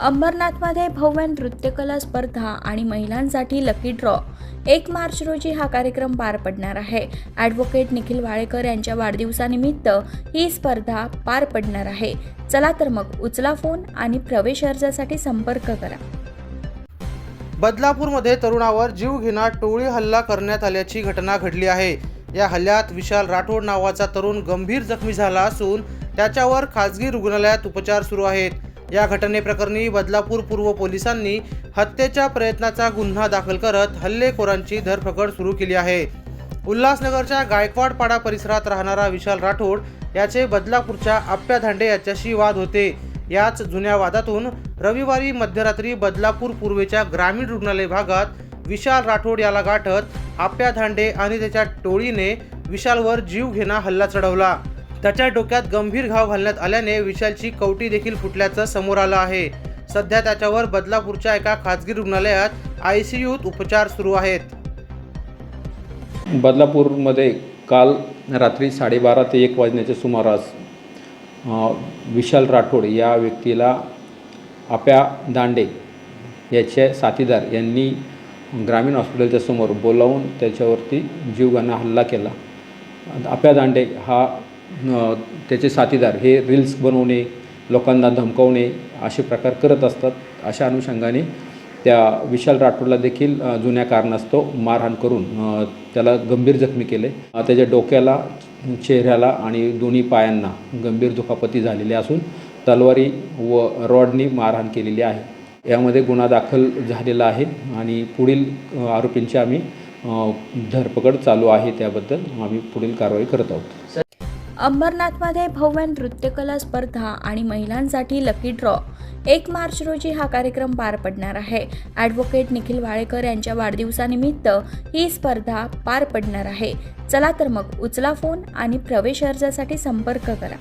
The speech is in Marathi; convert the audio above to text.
अंबरनाथमध्ये भव्य नृत्यकला स्पर्धा आणि महिलांसाठी लकी ड्रॉ एक मार्च रोजी हा कार्यक्रम पार पडणार आहे. ॲडव्होकेट निखिल वाळेकर यांच्या वाढदिवसानिमित्त ही स्पर्धा पार पडणार आहे. चला तर मग उचला फोन आणि प्रवेश अर्जासाठी संपर्क करा. बदलापूरमध्ये तरुणावर जीवघेणा टोळी हल्ला करण्यात आल्याची घटना घडली आहे. या हल्ल्यात विशाल राठोड नावाचा तरुण गंभीर जखमी झाला असून त्याच्यावर खाजगी रुग्णालयात उपचार सुरू आहेत. या घटनेप्रकरणी बदलापूर पूर्व पोलिसांनी हत्येच्या प्रयत्नाचा गुन्हा दाखल करत हल्लेखोरांची धरपकड सुरू केली आहे. उल्हासनगरच्या गायकवाडपाडा परिसरात राहणारा विशाल राठोड याचे बदलापूरच्या आप्या धांडे याच्याशी वाद होते. याच जुन्या वादातून रविवारी मध्यरात्री बदलापूर पूर्वेच्या ग्रामीण रुग्णालय भागात विशाल राठोड याला गाठत आप्या धांडे आणि त्याच्या टोळीने विशालवर जीवघेणा हल्ला चढवला. त्याच्या डोक्यात गंभीर घाव घालण्यात आल्याने विशालची कवटी देखील फुटल्याचं समोर आलं आहे. सध्या त्याच्यावर बदलापूरच्या एका खाजगी रुग्णालयात आय सी यूत उपचार सुरू आहेत. बदलापूरमध्ये काल रात्री साडेबारा ते एक वाजण्याच्या सुमारास विशाल राठोड या व्यक्तीला आप्या दांडे याचे साथीदार यांनी ग्रामीण हॉस्पिटलच्या समोर बोलावून त्याच्यावरती जीवघाणा हल्ला केला. आप्या दांडे हा त्याचे साथीदार हे रील्स बनवणे लोकांना धमकवणे असे प्रकार करत असतात. अशा अनुषंगाने त्या विशाल राठोडला देखील जुन्या कारणास्तव मारहाण करून त्याला गंभीर जखमी केले. त्याच्या डोक्याला चेहऱ्याला आणि दोन्ही पायांना गंभीर दुखापती झालेली असून तलवारी व रॉडनी मारहाण केलेली आहे. यामध्ये गुन्हा दाखल झालेला आहे आणि पुढील आरोपींची आम्ही धरपकड चालू आहे त्याबद्दल आम्ही पुढील कारवाई करत आहोत. अंबरनाथमध्ये भव्य नृत्यकला स्पर्धा आणि महिलांसाठी लकी ड्रॉ एक मार्च रोजी हा कार्यक्रम पार पडणार आहे. ॲडव्होकेट निखिल वाळेकर यांच्या वाढदिवसानिमित्त ही स्पर्धा पार पडणार आहे. चला तर मग उचला फोन आणि प्रवेश अर्जासाठी संपर्क करा.